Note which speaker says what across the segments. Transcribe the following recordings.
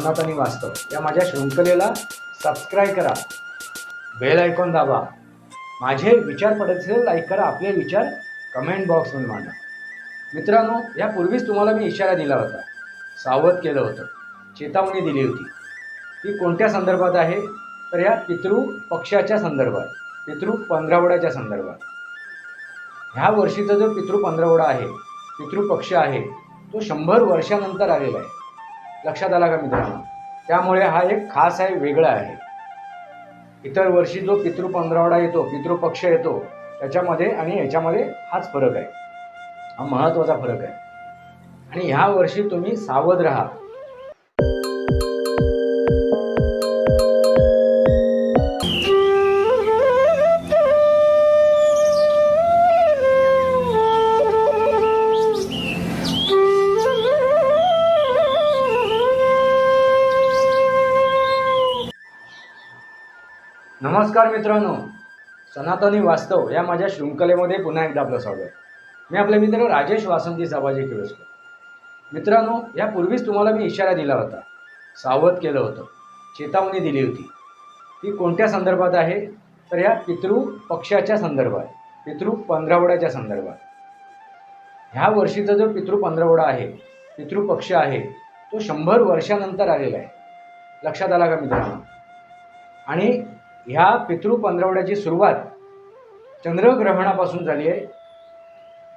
Speaker 1: सनातनी वास्तव. या माझ्या शृंखलेला सबस्क्राईब करा. बेल आयकॉन दाबा. माझे विचार पडत असेल लाईक करा. आपले विचार कमेंट बॉक्समध्ये मांडा. मित्रांनो यापूर्वीच तुम्हाला मी इशारा दिला होता. सावध केलं होतं. चेतावणी दिली होती. ती कोणत्या संदर्भात आहे? तर या पितृ पक्षाच्या संदर्भात. पितृ पंधरावड्याच्या संदर्भात. ह्या वर्षीचा जो पितृ पंधरावडा आहे पितृपक्ष आहे तो शंभर वर्षानंतर आलेला आहे. लक्षात आला का मित्रांनो? त्यामुळे हा एक खास आहे वेगळा आहे. इतर वर्षी जो पितृ पंधरावडा येतो पितृपक्ष येतो त्याच्यामध्ये आणि याच्यामध्ये हाच फरक आहे. हा महत्त्वाचा फरक आहे. आणि ह्या वर्षी तुम्ही सावध राहा. नमस्कार मित्रांनो. सनातनी वास्तव या माझ्या शृंखलेमध्ये पुन्हा एकदा आपलं स्वागत. मी आपले मित्र राजेश वासंती साबाजी किळसकर मित्रांनो यापूर्वीच तुम्हाला मी इशारा दिला होता. सावध केलं होतं. चेतावणी दिली होती. ती कोणत्या संदर्भात आहे? तर या पितृ पक्षाच्या संदर्भात पितृ पंधरावड्याच्या संदर्भात. ह्या वर्षीचा जो पितृ पंधरावडा आहे पितृपक्ष आहे तो शंभर वर्षानंतर आलेला आहे. लक्षात आला का मित्रांनो? आणि ह्या पितृ पंधरवड्याची सुरुवात चंद्रग्रहणापासून झाली आहे.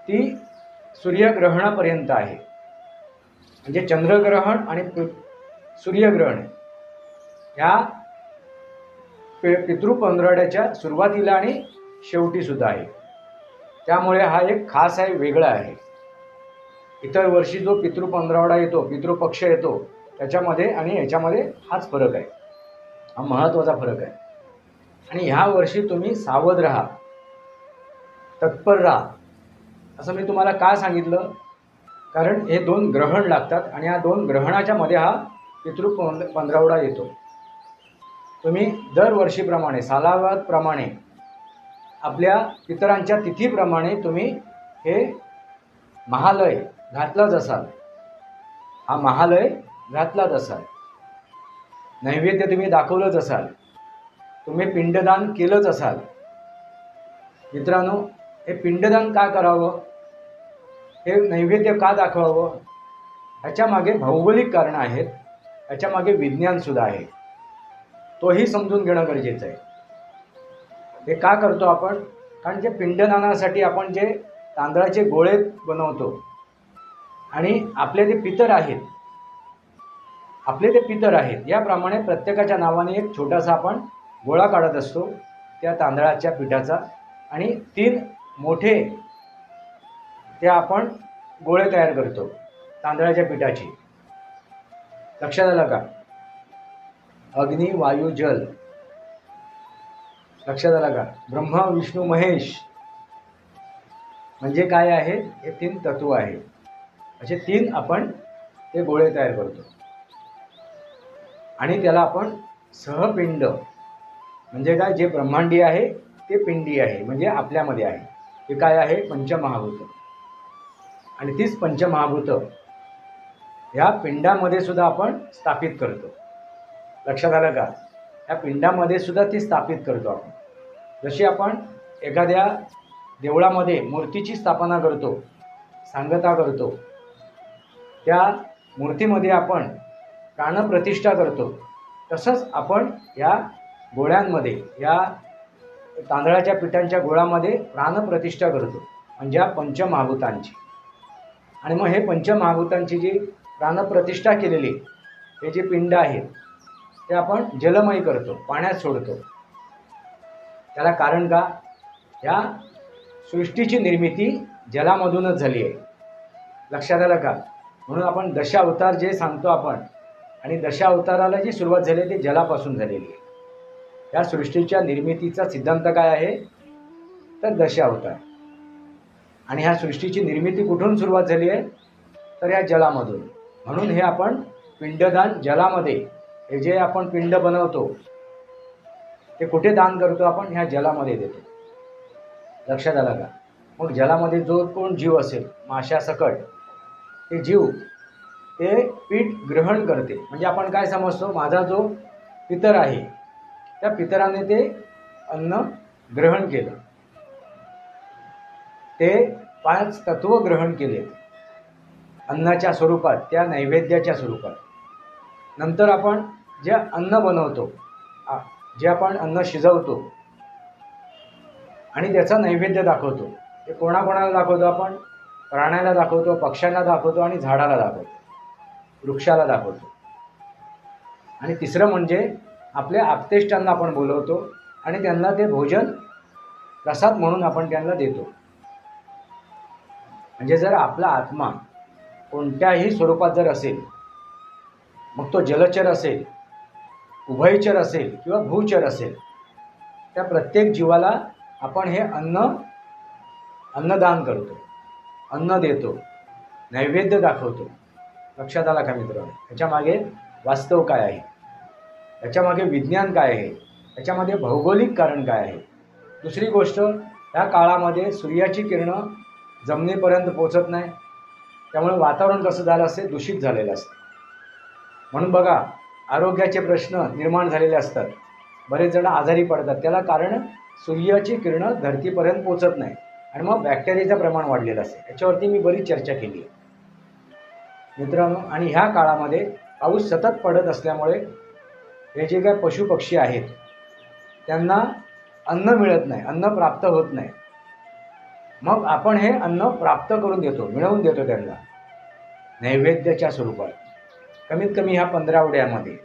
Speaker 1: ती सूर्यग्रहणापर्यंत आहे. म्हणजे चंद्रग्रहण आणि सूर्यग्रहण ह्या पि पितृ पंधरवड्याच्या सुरुवातीला आणि शेवटीसुद्धा आहे. त्यामुळे हा एक खास आहे वेगळा आहे. इतर वर्षी जो पितृ पंधरावडा येतो पितृपक्ष येतो त्याच्यामध्ये आणि याच्यामध्ये हाच फरक आहे. हा महत्त्वाचा फरक आहे. आणि ह्या वर्षी तुम्ही सावध राहा. तत्पर राहा. असं मी तुम्हाला का सांगितलं? कारण हे दोन ग्रहण लागतात आणि या दोन ग्रहणाच्या मध्ये हा पितृ पंधरावडा येतो. तुम्ही दरवर्षीप्रमाणे सालावादप्रमाणे आपल्या इतरांच्या तिथीप्रमाणे तुम्ही हे महालय घातलाच असाल. हा महालय घातलाच असाल. नैवेद्य तुम्ही दाखवलंच असाल. तुम्ही पिंडदान केलंच असाल. मित्रांनो हे पिंडदान का करावं? हे नैवेद्य का दाखवावं? ह्याच्यामागे भौगोलिक कारणं आहेत ह्याच्यामागे विज्ञानसुद्धा आहे. तोही समजून घेणं गरजेचं आहे. हे का करतो आपण? कारण जे पिंडदानासाठी आपण जे तांदळाचे गोळे बनवतो आणि आपले जे पितर आहेत आपले ते पितर आहेत याप्रमाणे प्रत्येकाच्या नावाने एक छोटासा आपण गोळा काढत असतो त्या तांदळाच्या पिठाचा आणि तीन मोठे ते आपण गोळे तयार करतो तांदळाच्या पिठाची. लक्षात आलं का? अग्नी वायू जल. लक्षात आलं का? ब्रह्मा विष्णू महेश. म्हणजे काय आहे? हे तीन तत्व आहे. असे तीन आपण ते गोळे तयार करतो. आणि त्याला आपण सहपिंड म्हणजे काय? जे ब्रह्मांडी आहे ते पिंडी आहे म्हणजे आपल्यामध्ये आहे. हे काय आहे? पंचमहाभूत. आणि तीच पंचमहाभूत ह्या पिंडामध्ये सुद्धा आपण स्थापित करतो. लक्षात आलं का? ह्या पिंडामध्ये सुद्धा ती स्थापित करतो आपण. जशी आपण एखाद्या देवळामध्ये मूर्तीची स्थापना करतो सांगता करतो त्या मूर्तीमध्ये आपण प्राणप्रतिष्ठा करतो तसंच आपण या गोळ्यांमध्ये या तांदळाच्या पिठांच्या गोळामध्ये प्राणप्रतिष्ठा करतो म्हणजे या पंचमहाभूतांची. आणि मग हे पंचमहाभूतांची जी प्राणप्रतिष्ठा केलेली हे जे पिंड आहेत ते आपण जलमय करतो पाण्यात सोडतो. त्याला कारण का? या सृष्टीची निर्मिती जलामधूनच झाली आहे. लक्षात आलं का? म्हणून आपण दशावतार जे सांगतो आपण आणि दशावताराला जी सुरुवात झाली आहे ती जलापासून झालेली आहे. या सृष्टीच्या निर्मितीचा सिद्धांत काय आहे? तर दशावतार आणि ह्या सृष्टीची निर्मिती कुठून सुरुवात झाली आहे? तर या जलामधून. म्हणून हे आपण पिंडदान जलामध्ये हे जे आपण पिंड बनवतो ते कुठे दान करतो आपण? ह्या जलामध्ये देतो. लक्षात आलं का? मग जलामध्ये जो कोण जीव असेल माशासकट ते जीव ते पीठ ग्रहण करते. म्हणजे आपण काय समजतो? माझा जो पितर आहे त्या पितराने ते अन्न ग्रहण केलं. ते पाच तत्व ग्रहण केले. अन्नाच्या स्वरूपात त्या नैवेद्याच्या स्वरूपात. नंतर आपण जे अन्न बनवतो जे आपण अन्न शिजवतो आणि त्याचा नैवेद्य दाखवतो ते कोणाकोणाला दाखवतो आपण? प्राण्याला दाखवतो पक्ष्यांना दाखवतो आणि झाडाला दाखवतो वृक्षाला दाखवतो. आणि तिसरं म्हणजे आपल्या आप्तेष्टांना आपण बोलवतो आणि त्यांना ते भोजन प्रसाद म्हणून आपण त्यांना देतो. म्हणजे जर आपला आत्मा कोणत्याही स्वरूपात जर असेल मग तो जलचर असेल उभयचर असेल किंवा भूचर असेल त्या प्रत्येक जीवाला आपण हे अन्न अन्नदान करतो अन्न देतो नैवेद्य दाखवतो. लक्षात आला का मित्रांनो? याच्यामागे वास्तव काय आहे? याच्यामागे विज्ञान काय आहे? याच्यामध्ये भौगोलिक कारण काय आहे? दुसरी गोष्ट ह्या काळामध्ये सूर्याची किरणं जमिनीपर्यंत पोचत नाही. त्यामुळे वातावरण कसं झालं असते? दूषित झालेलं असतं. म्हणून बघा आरोग्याचे प्रश्न निर्माण झालेले असतात. बरेच जण आजारी पडतात. त्याला कारण सूर्याची किरणं धरतीपर्यंत पोचत नाही. आणि मग बॅक्टेरियाचं प्रमाण वाढलेलं असते. याच्यावरती मी बरीच चर्चा केली आहे. मित्रांनो आणि ह्या काळामध्ये पाऊस सतत पडत असल्यामुळे हे जे काय पशुपक्षी आहेत त्यांना अन्न मिळत नाही अन्न प्राप्त होत नाही. मग आपण हे अन्न प्राप्त करून देतो मिळवून देतो त्यांना. नैवेद्याच्या स्वरूपात. कमीत कमी ह्या पंधरा उड्यामध्ये.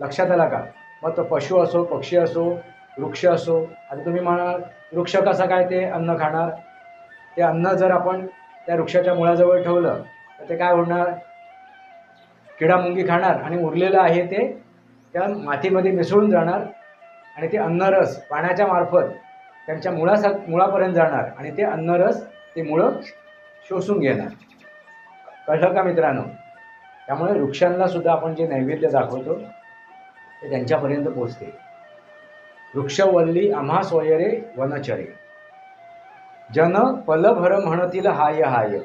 Speaker 1: लक्षात आला का? मग तो पशु असो पक्षी असो वृक्ष असो आता तुम्ही म्हणाल वृक्ष कसा काय ते अन्न खाणार? ते अन्न जर आपण त्या वृक्षाच्या मुळाजवळ ठेवलं तर ते काय होणार? किडामुंगी खाणार आणि उरलेलं आहे ते त्या मातीमध्ये मिसळून जाणार आणि ते अन्नरस पाण्याच्या मार्फत त्यांच्या मुळासा मुळापर्यंत जाणार आणि ते अन्नरस ते मुळं शोषून घेणार. कळलं का मित्रांनो? त्यामुळे वृक्षांना सुद्धा आपण जे नैवेद्य दाखवतो ते त्यांच्यापर्यंत पोचते वृक्षवल्ली आम्हा सोयरे वनचरे. जन पलभर म्हणतील हाय हाय.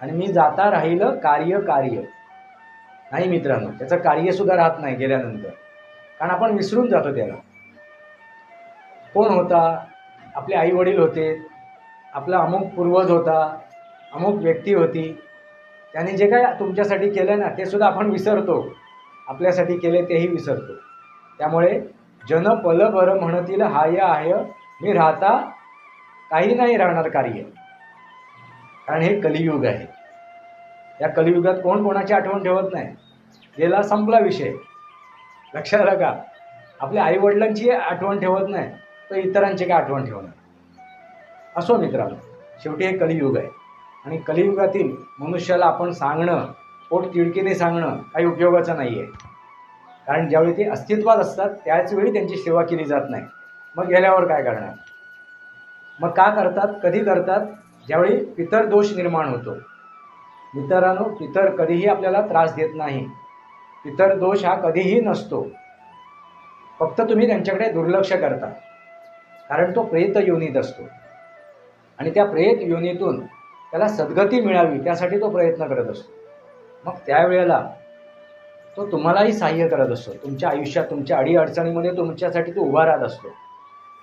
Speaker 1: आणि मी जाता राहिलं कार्य कार्य. नाही मित्रांनो त्याचं कार्यसुद्धा राहत नाही गेल्यानंतर. कारण आपण विसरून जातो त्याला. कोण होता? आपले आई वडील होते. आपला अमुक पूर्वज होता. अमुक व्यक्ती होती. त्यांनी जे काय तुमच्यासाठी केलं ना ते सुद्धा आपण विसरतो. आपल्यासाठी केले तेही विसरतो. त्यामुळे जन पल बर म्हणतील हाय आय मी राहता काही नाही राहणार कार्य. कारण हे कलियुग आहे. या कलियुगात कोण कोणाची आठवण ठेवत नाही. गेला संपला विषय. लक्षात आलं का आपल्या आईवडिलांची आठवण ठेवत नाही तर इतरांची काय आठवण ठेवणार? असो मित्रांनो शेवटी हे कलियुग आहे. आणि कलियुगातील मनुष्याला आपण सांगणं पोट तिडकीने सांगणं काही उपयोगाचं नाही आहे कारण ज्यावेळी ते अस्तित्वात असतात त्याच वेळी त्यांची सेवा केली जात नाही. मग गेल्यावर काय करणार? मग का करतात? कधी करतात? ज्यावेळी पितर दोष निर्माण होतो. मित्रांनो पितर कधीही आपल्याला त्रास देत नाही. पितर दोष हा कधीही नसतो. फक्त तुम्ही त्यांच्याकडे दुर्लक्ष करता. कारण तो प्रेत योनीत असतो. आणि त्या प्रेत योनीतून त्याला सद्गती मिळावी त्यासाठी तो प्रयत्न करत असतो. मग त्यावेळेला तो तुम्हालाही सहाय्य करत असतो. तुमच्या आयुष्यात तुमच्या अडीअडचणीमध्ये तुमच्यासाठी तो उभा राहत असतो.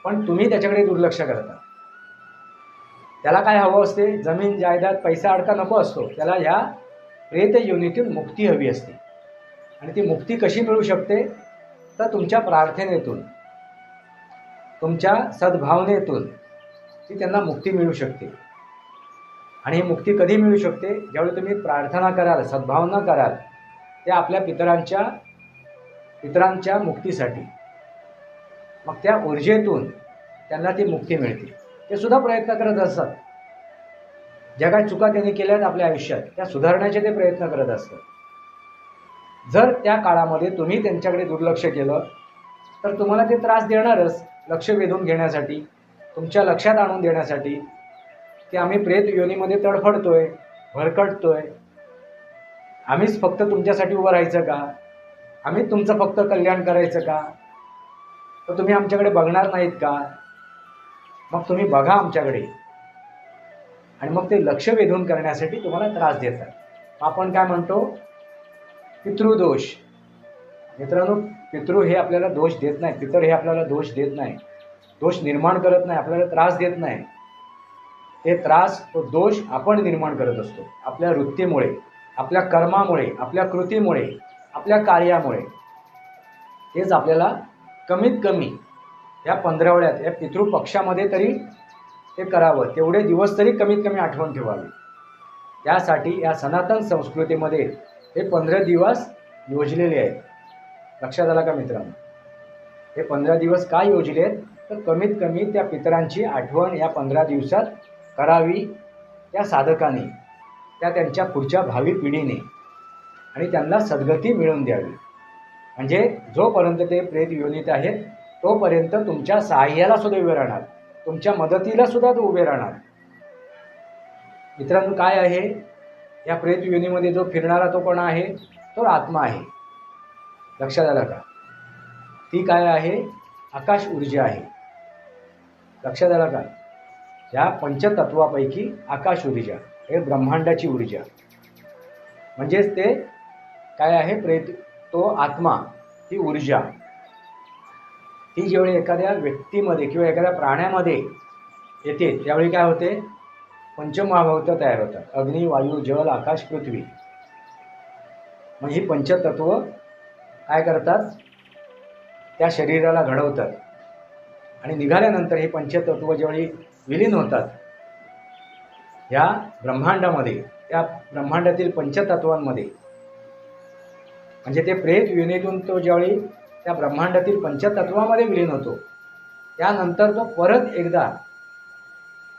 Speaker 1: पण तुम्ही त्याच्याकडे दुर्लक्ष करता. त्याला काय हवं असते? जमीन जायदाद पैसा अडका नको असतो. त्याला ह्या प्रेत योनीतून मुक्ती हवी असते. आणि ती मुक्ती कशी मिळू शकते? तर तुमच्या प्रार्थनेतून तुमच्या सद्भावनेतून ती त्यांना मुक्ती मिळू शकते. आणि ही मुक्ती कधी मिळू शकते? ज्यावेळी तुम्ही प्रार्थना कराल सद्भावना कराल त्या आपल्या पितरांच्या पितरांच्या मुक्तीसाठी. मग त्या ऊर्जेतून त्यांना ती मुक्ती मिळते. ते सुद्धा प्रयत्न करत असतात. ज्या काही चुका त्यांनी केल्यात आपल्या आयुष्यात त्या सुधारण्याचे ते प्रयत्न करत असतात. जर त्या काळामध्ये तुम्ही त्यांच्याकडे दुर्लक्ष केलं तर तुम्हाला ते त्रास देणारच लक्ष वेधून घेण्यासाठी तुमच्या लक्षात आणून देण्यासाठी. की आम्ही प्रेत योनीमध्ये तडफडतोय भरकटतोय. आम्हीच फक्त तुमच्यासाठी उभं राहायचं का? आम्हीच तुमचं फक्त कल्याण करायचं का? तर तुम्ही आमच्याकडे बघणार नाहीत का? मग तुम्ही बघा आमच्याकडे. आणि मग ते लक्ष वेधून करण्यासाठी तुम्हाला त्रास देतात. आपण काय म्हणतो? पितृदोष. मित्रांनो पितृ हे आपल्याला दोष देत नाही. पितर हे आपल्याला दोष देत नाही. दोष निर्माण करत नाही. आपल्याला त्रास देत नाही. ते त्रास तो दोष आपण निर्माण करत असतो. आपल्या वृत्तीमुळे आपल्या कर्मामुळे आपल्या कृतीमुळे आपल्या कार्यामुळे. हेच आपल्याला कमीत कमी या पंधरावड्यात या पितृपक्षामध्ये तरी ते करावं. तेवढे दिवस तरी कमीत कमी आठवण ठेवावी. त्यासाठी या सनातन संस्कृतीमध्ये हे पंधरा दिवस योजलेले आहेत. लक्षात आला का मित्रांनो? हे पंधरा दिवस का योजले आहेत? तर कमीत कमी त्या पितरांची आठवण या पंधरा दिवसात करावी. त्या साधकाने त्या त्यांच्या पुढच्या भावी पिढीने आणि त्यांना सद्गती मिळवून द्यावी. म्हणजे जोपर्यंत ते प्रेत योनित आहेत तोपर्यंत तुमच्या सहाय्याला सुद्धा उभे राहणार. तुमच्या मदतीला सुद्धा तो उभे राहणार. मित्रांनो काय आहे? या प्रेत योनीमध्ये जो फिरणारा तो कोण आहे? तो आत्मा आहे. लक्षात आलं का? ती काय आहे? आकाश ऊर्जा आहे. लक्षात आलं का? या पंचतत्वापैकी आकाश ऊर्जा हे ब्रह्मांडाची ऊर्जा. म्हणजेच ते काय आहे? प्रेत तो आत्मा ही ऊर्जा. ही जेवढी एखाद्या व्यक्तीमध्ये किंवा एखाद्या प्राण्यामध्ये येते त्यावेळी काय होते? पंचमहाभूत तयार होतात. अग्नी वायू जल आकाश पृथ्वी. मग ही पंचतत्व काय करतात? त्या शरीराला घडवतात. आणि निघाल्यानंतर हे पंचतत्व ज्यावेळी विलीन होतात ह्या ब्रह्मांडामध्ये त्या ब्रह्मांडातील पंचतत्वांमध्ये. म्हणजे ते प्रेत योनीतून तो ज्यावेळी त्या ब्रह्मांडातील पंचतत्वामध्ये विलीन होतो. त्यानंतर तो परत एकदा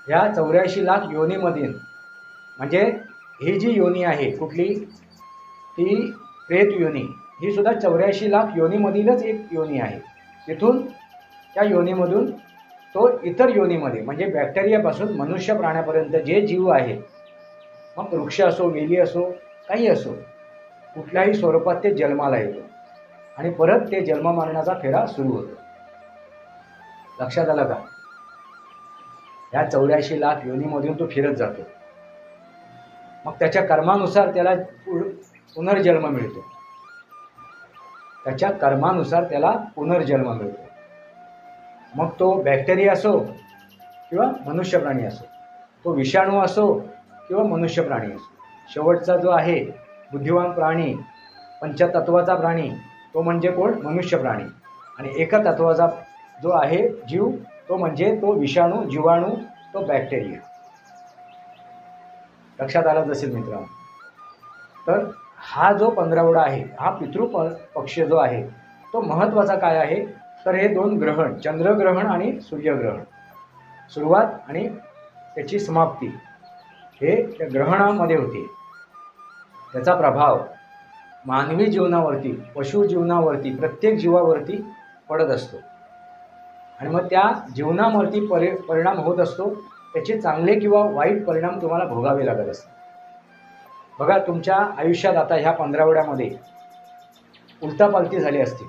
Speaker 1: ह्या चौऱ्याऐंशी लाख योनीमधील म्हणजे ही जी योनी आहे कुठली? ती प्रेत योनी. ही सुद्धा चौऱ्याऐंशी लाख योनीमधीलच एक योनी आहे. तिथून त्या योनीमधून तो इतर योनीमध्ये म्हणजे बॅक्टेरियापासून मनुष्य प्राण्यापर्यंत जे जीव आहे मग वृक्ष असो वेली असो काही असो कुठल्याही स्वरूपात ते जन्माला येतो. आणि परत ते जन्म मारण्याचा फेरा सुरू होतो. लक्षात आलं का? या चौऱ्याऐंशी लाख योनीमधून तो फिरत जातो. मग त्याच्या कर्मानुसार त्याला पुनर्जन्म मिळतो. त्याच्या कर्मानुसार त्याला पुनर्जन्म मिळतो. मग तो बॅक्टेरिया असो किंवा मनुष्य प्राणी असो तो विषाणू असो किंवा मनुष्य प्राणी असो शेवटचा जो आहे बुद्धिवान प्राणी पंचतत्वाचा प्राणी तो म्हणजे कोण? मनुष्य प्राणी. आणि एकतत्वाचा जो आहे जीव तो म्हणजे तो विषाणू जीवाणू तो बॅक्टेरिया लक्षात आलं असेल मित्रांनो. तर हा जो पंधरावडा आहे हा पितृ प- पक्ष जो आहे तो महत्त्वाचा काय आहे? तर हे दोन ग्रहण चंद्रग्रहण आणि सूर्यग्रहण. सुरुवात आणि त्याची समाप्ती. हे त्या ग्रहणामध्ये होते. त्याचा प्रभाव मानवी जीवनावरती पशु जीवनावरती प्रत्येक जीवावरती पडत असतो. आणि मग त्या जीवनावरती परि परिणाम होत असतो त्याचे चांगले किंवा वाईट परिणाम तुम्हाला भोगावे लागत असतात. बघा तुमच्या आयुष्यात आता ह्या पंधरावड्यामध्ये उलतापालती झाली असतील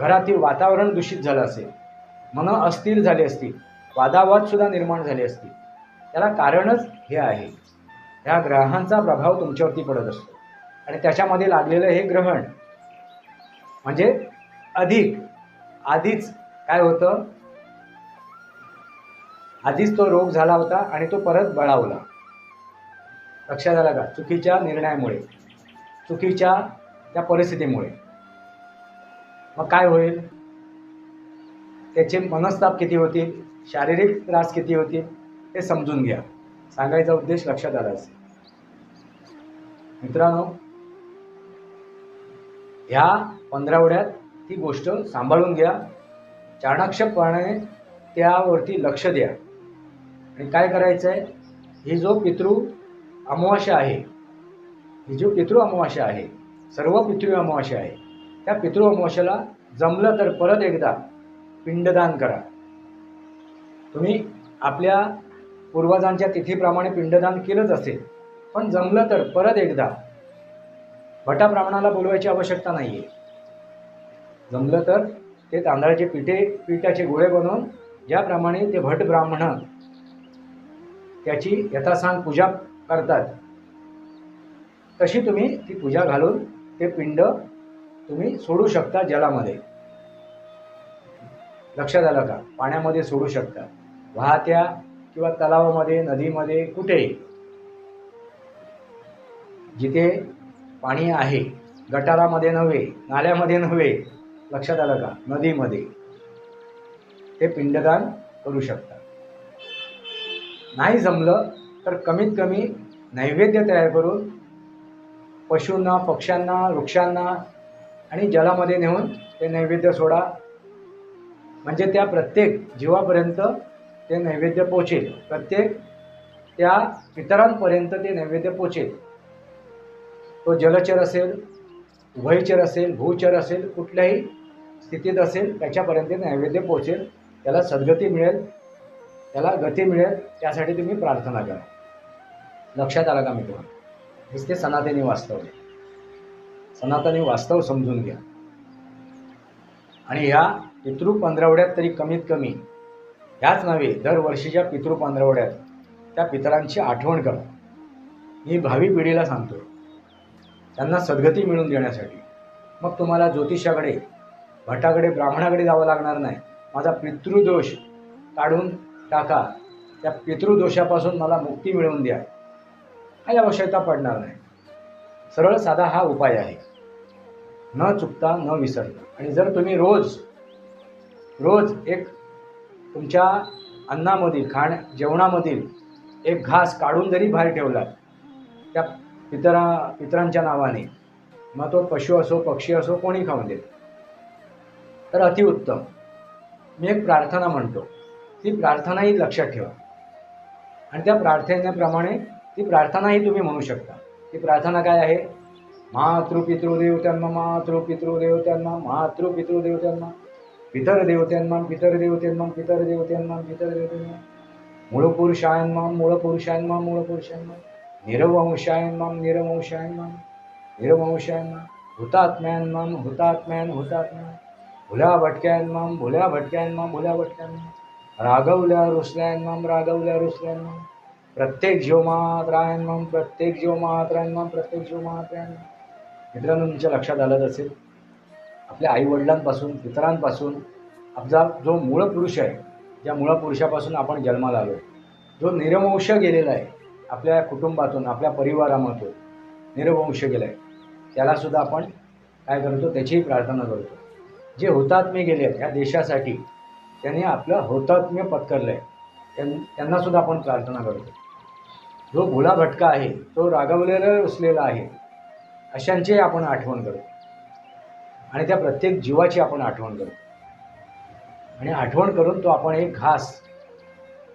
Speaker 1: घरातील वातावरण दूषित झालं असेल. मन अस्थिर झाले असतील वादावादसुद्धा निर्माण झाले असतील त्याला कारणच हे आहे. ह्या ग्रहांचा प्रभाव तुमच्यावरती पडत असतो. आणि त्याच्यामध्ये लागलेलं हे ग्रहण म्हणजे अधिक. आधीच काय होतं? आधीच तो रोग झाला होता आणि तो परत बळावला. लक्षात आला का? चुकीच्या निर्णयामुळे. चुकीच्या त्या परिस्थितीमुळे. मग काय होईल? त्याचे मनस्ताप किती होतील? शारीरिक त्रास किती होतील? हे समजून घ्या. सांगायचा उद्देश लक्षात आला असेल. मित्रांनो ह्या पंधरावड्यात ती गोष्ट सांभाळून घ्या. चाणाक्षपणे त्यावरती लक्ष द्या. आणि काय करायचं आहे ही जो पितृ अमावास्या आहे ही जो पितृ अमावास्या आहे सर्व पितृ अमावास्या आहे त्या पितृ अमावास्याला जमलं तर परत एकदा पिंडदान करा. तुम्ही आपल्या पूर्वजांच्या तिथीप्रमाणे पिंडदान केलंच असेल पण जमलं तर परत एकदा भटाब्राह्मणाला बोलवायची आवश्यकता नाही आहे जमलं तर ते तांदळाचे पिठे पिठाचे गोळे बनवून ज्याप्रमाणे ते भट ब्राह्मण त्याची यथासांग पूजा करतात. तशी तुम्ही ती पूजा घालून ते पिंड तुम्ही सोडू शकता जलामध्ये. लक्षात आलं का? पाण्यामध्ये सोडू शकता. वाहत्या किंवा तलावामध्ये नदीमध्ये कुठेही जिथे पाणी आहे. गटारामध्ये नव्हे नाल्यामध्ये नव्हे. लक्षात आलं का? नदीमध्ये. ते पिंडदान करू शकतात. नाही जमलं तर कमीत कमी नैवेद्य तयार करून पशूंना पक्ष्यांना वृक्षांना आणि जलामध्ये नेऊन ते नैवेद्य सोडा. म्हणजे त्या प्रत्येक जीवापर्यंत ते नैवेद्य पोचेल. प्रत्येक त्या इतरांपर्यंत ते नैवेद्य पोचेल. तो जलचर असेल उभयचर असेल भूचर असेल कुठल्याही स्थितीत असेल त्याच्यापर्यंत नैवेद्य पोचेल त्याला सद्गती मिळेल त्याला गती मिळेल त्यासाठी तुम्ही प्रार्थना करा. लक्षात आलं का मी तुम्हाला हेच ते सनातनी वास्तव. सनातनी वास्तव समजून घ्या. आणि ह्या पितृ पंधरवड्यात तरी कमीत कमी ह्याच नव्हे दरवर्षीच्या पितृ पंधरवड्यात त्या पितरांची आठवण करा. मी भावी पिढीला सांगतो त्यांना सद्गती मिळवून देण्यासाठी. मग तुम्हाला ज्योतिषाकडे भटाकडे ब्राह्मणाकडे जावं लागणार नाही. माझा पितृदोष काढून टाका. त्या पितृदोषापासून मला मुक्ती मिळवून द्या. काही आवश्यकता पडणार नाही. सरळ साधा हा उपाय आहे. न चुकता न विसरता आणि जर तुम्ही रोज रोज एक तुमच्या अन्नामधील खाण जेवणामधील एक घास काढून जरी बाहेर ठेवला त्या पितरा पितरांच्या नावाने. मग तो पशु असो पक्षी असो कोणी खाऊन देत. तर अतिउत्तम मी एक प्रार्थना म्हणतो. ती प्रार्थनाही लक्षात ठेवा. आणि त्या प्रार्थनेप्रमाणे ती प्रार्थनाही तुम्ही म्हणू शकता. ती प्रार्थना काय आहे? मातृपितृदेवत्यांना पितृदेव मातृपितृदेवत्यांना पितर देवत्यांना पितर देवत्यांना पितर देवत्यांना पितर देवत्यांना मूळपुरुषायन्माम मूळपुरुषायन्माम मूळपुरुषायन्माम निरवंशायन्माम निरवंशायन्माम निरवंशायन्माम हुतात्म्यान्माम हुतात्म्यान हुतात्म्यान भुल्या भटक्यांमाम भुल्या भटक्यांमाम भुल्या भटक्यांमाम रागवल्या रुसल्यांमाम रागवल्या रुसल्यांमाम प्रत्येक जीवमात्रायन्माम प्रत्येक जीवमात्रायन्माम प्रत्येक जीवमात्रायन्माम मित्रांनो तुमच्या लक्षात आलंच असेल आपल्या आईवडिलांपासून पितरांपासून आपला जो मूळ पुरुष आहे ज्या मूळ पुरुषापासून आपण जन्माला आलो जो निरवंश गेलेला आहे आपल्या कुटुंबातून आपल्या परिवारामधून निरवंश गेला. आहे त्यालासुद्धा आपण काय करतो? त्याचीही प्रार्थना करतो. जे हुतात्म्य गेले आहेत ह्या देशासाठी त्यांनी आपलं हौतात्म्य पत्करलं आहे त्यां त्यांनासुद्धा आपण प्रार्थना करतो. जो भुला भटका आहे तो रागवलेला रुसलेला आहे अशांची आपण आठवण करतो. आणि त्या प्रत्येक जीवाची आपण आठवण करतो. आणि आठवण करून तो आपण एक घास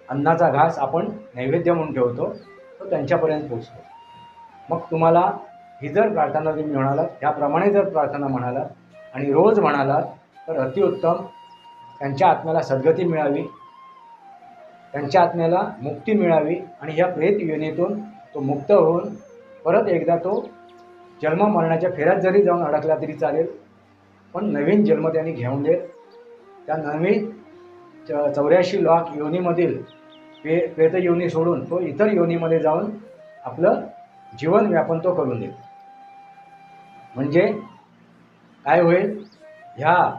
Speaker 1: अन्नाचा घास आपण नैवेद्य म्हणून ठेवतो. तो त्यांच्यापर्यंत पोचतो मग तुम्हाला ही जर प्रार्थना तुम्ही म्हणालात त्याप्रमाणे जर प्रार्थना म्हणालात आणि रोज म्हणालात तर अतिउत्तम. त्यांच्या आत्म्याला सद्गती मिळावी त्यांच्या आत्म्याला मुक्ती मिळावी आणि ह्या प्रेत योनीतून तो मुक्त होऊन परत एकदा तो जन्म मरणाच्या फेऱ्यात जरी जाऊन अडकला तरी चालेल पण नवीन जन्म त्यांनी घेऊन देत. त्या नवीन च चौऱ्याऐंशी लाख योनीमधील पे प्रेत योनी सोडून तो इतर योनीमध्ये जाऊन आपलं जीवन व्यापन तो करून देतो. म्हणजे काय होईल? ह्या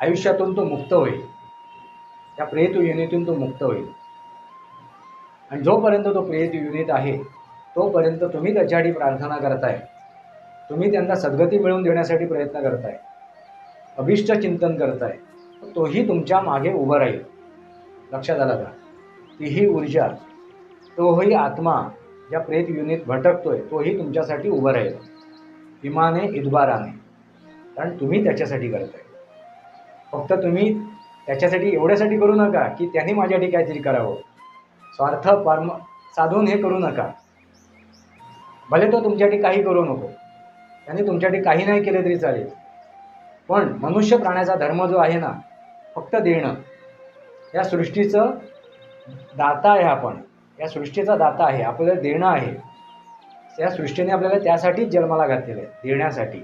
Speaker 1: आयुष्यातून तो मुक्त होईल. त्या प्रेत युनितून तो मुक्त होईल. आणि जोपर्यंत तो प्रेत युनिट आहे तोपर्यंत तुम्ही त्याच्यासाठी प्रार्थना करताय. तुम्ही त्यांना सद्गती मिळवून देण्यासाठी प्रयत्न करताय. अभिष्ट चिंतन करताय. तोही तुमच्या मागे उभं राहील. लक्षात आलं का? तीही ऊर्जा तोही आत्मा ज्या प्रेत युनित भटकतोय तोही तुमच्यासाठी उभं राहील. इमाने इदबाराने. कारण तुम्ही त्याच्यासाठी करताय. फक्त तुम्ही त्याच्यासाठी एवढ्यासाठी करू नका की त्यांनी माझ्यासाठी काहीतरी करावं. स्वार्थ परम साधून हे करू नका. भले तो तुमच्यासाठी काही करू नको. त्याने तुमच्यासाठी काही नाही केले तरी चालेल. पण मनुष्य प्राण्याचा धर्म जो आहे ना फक्त देणं. या सृष्टीचं दाता आहे आपण. या सृष्टीचा दाता आहे. आपल्याला देणं आहे. या सृष्टीने आपल्याला त्यासाठीच जन्माला घातलेलं आहे. देण्यासाठी.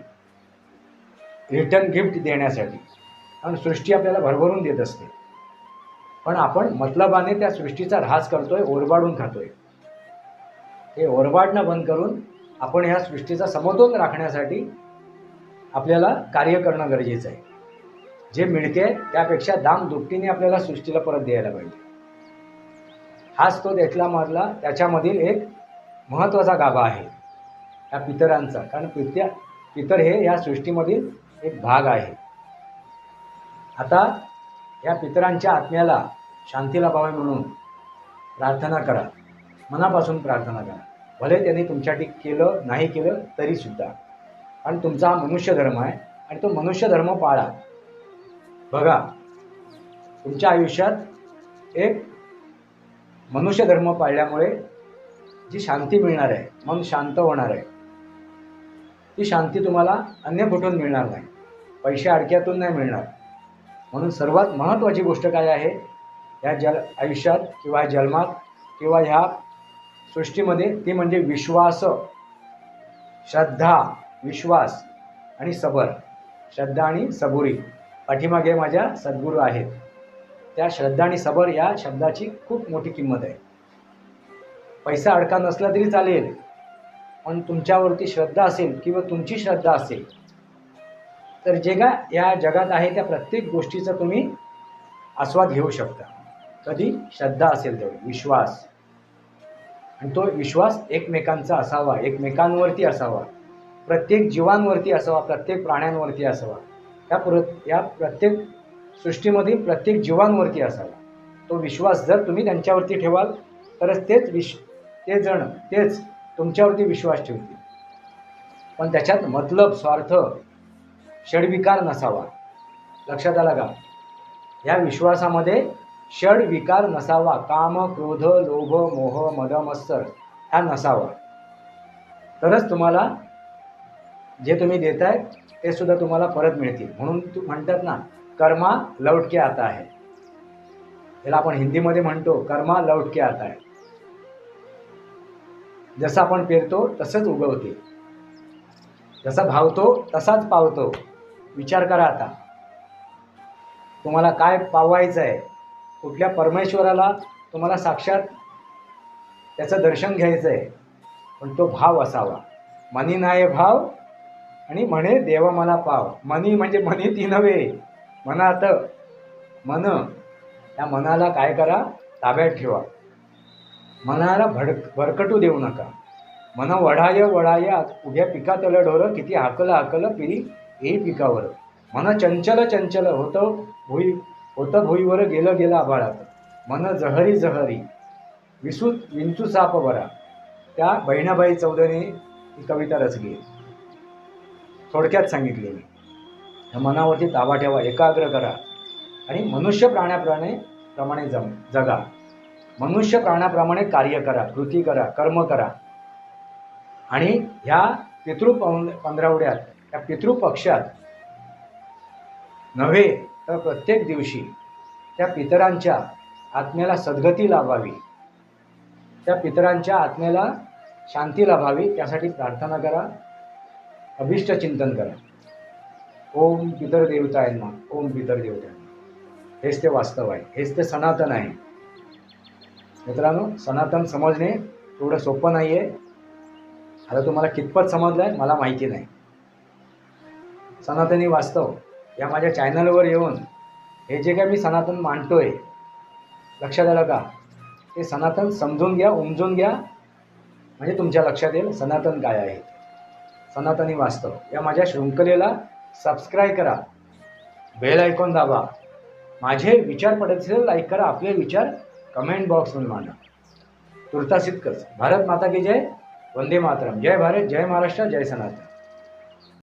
Speaker 1: रिटर्न गिफ्ट देण्यासाठी. आणि सृष्टी आपल्याला भरभरून देत असते. पण आपण मतलबाने त्या सृष्टीचा ऱ्हास करतोय ओरबाडून खातोय. हे ओरबाडणं बंद करून आपण ह्या सृष्टीचा समतोल राखण्यासाठी आपल्याला कार्य करणं गरजेचं आहे. जे मिळते त्यापेक्षा दाम दुपटीने आपल्याला सृष्टीला परत द्यायला पाहिजे. हाच तो देखला मारला त्याच्यामधील एक महत्त्वाचा गाभा आहे. या पितरांचा. कारण पित्या पितर हे या सृष्टीमधील एक भाग आहे. आता या पितरांच्या आत्म्याला शांती लाभावी म्हणून प्रार्थना करा. मनापासून प्रार्थना करा. भले त्यांनी तुमच्यासाठी केलं नाही केलं तरीसुद्धा. कारण तुमचा हा मनुष्य धर्म आहे आणि तो मनुष्य धर्म पाळा. बघा तुमच्या आयुष्यात एक मनुष्य धर्म पाळल्यामुळे जी शांती मिळणार आहे मन शांत होणार आहे ती शांती तुम्हाला अन्य कुठून मिळणार नाही. पैसे अडक्यातून नाही मिळणार. म्हणून सर्वात महत्त्वाची गोष्ट काय आहे? या जल आयुष्यात किंवा जन्मात किंवा ह्या सृष्टीमध्ये ती म्हणजे विश्वास श्रद्धा विश्वास आणि सबर. श्रद्धा आणि सबुरी. पाठीमागे माझ्या सद्गुरू आहेत. त्या श्रद्धा आणि सबर या शब्दाची खूप मोठी किंमत आहे. पैसा अडका नसला तरी चालेल पण तुमच्यावरती श्रद्धा असेल किंवा तुमची श्रद्धा असेल तर जे का या जगात आहे त्या प्रत्येक गोष्टीचा तुम्ही आस्वाद घेऊ शकता. कधी? श्रद्धा असेल तेवढी विश्वास. आणि तो विश्वास एकमेकांचा असावा एकमेकांवरती असावा प्रत्येक जीवांवरती असावा प्रत्येक प्राण्यांवरती असावा. या प्र या प्रत्येक सृष्टीमधील प्रत्येक जीवांवरती असावा. तो विश्वास जर तुम्ही त्यांच्यावरती ठेवाल तरच तेच विश ते जण तेच तुमच्यावरती विश्वास ठेवतील. पण त्याच्यात मतलब स्वार्थ षडविकार नसावा. लक्षात आला का? ह्या विश्वासामध्ये षडविकार नसावा. काम क्रोध लोभ मोह मद मत्सर हा नसावा. तरच तुम्हाला जे तुम्ही देताय ते सुद्धा तुम्हाला परत मिळतील. म्हणून तू म्हणतात ना कर्मा लौटके आता आहे. याला आपण हिंदीमध्ये म्हणतो कर्मा लौटके आता आहे. जसं आपण पेरतो तसंच उगवते. जसा भावतो तसाच पावतो. विचार करा आता. तुम्हाला काय पावायचं आहे कुठल्या परमेश्वराला तुम्हाला साक्षात त्याचं दर्शन घ्यायचं आहे पण तो भाव असावा. मनी नाही भाव आणि म्हणे देव मला पाव. मनी म्हणजे मनी ती नव्हे. मनात मन त्या मनाला काय करा? ताब्यात ठेवा. मनाला भड भरकटू देऊ नका. मन वढाय वढाय उभ्या पिकातलं ढोरं किती हाकलं हाकलं पिरी येई पिकावर. मन चंचल चंचल होतं भुई होतं भुईवर गेलं गेलं आभाळात. मन जहरी जहरी. विसूत विंचू साप बरा. त्या बहिणाबाई चौधरी ही कविता रचली. थोडक्यात सांगितलेली. मनावरती ताबा ठेवा एकाग्र करा. आणि मनुष्य प्राण्याप्रमाणे प्रमाणे जम जगा. मनुष्य प्राण्याप्रमाणे कार्य करा कृती करा कर्म करा. आणि ह्या पितृ पंधरावड्यात या पितृपक्षात नव्हे तर प्रत्येक दिवशी त्या पितरांच्या आत्म्याला सद्गती लाभावी. त्या पितरांच्या आत्म्याला शांती लाभावी त्यासाठी प्रार्थना करा अभिष्ट चिंतन करा. ओम पितर देवता आहे ना ओम पितर देवता हेच ते वास्तव आहे. हेच ते सनातन आहे. मित्रांनो सनातन समजणे थोडं सोपं नाही आहे आता तुम्हाला कितपत समजलं आहे मला माहिती नाही. सनातनी वास्तव या माझ्या चॅनलवर येऊन हे जे काय मी सनातन मांडतोय लक्षात आलं का? ते सनातन समजून घ्या उमजून घ्या. म्हणजे तुमच्या लक्षात येईल सनातन काय आहे? सनातनी वास्तव या माझ्या शृंखलेला सबस्क्राईब करा. बेल ऐकून दाबा. माझे विचार पडत असेल लाईक करा. आपले विचार कमेंट बॉक्समध्ये मांडा. तुर्तास इतकंच भारत माता की जय. वंदे मातरम. जय भारत जय महाराष्ट्र जय सनातन.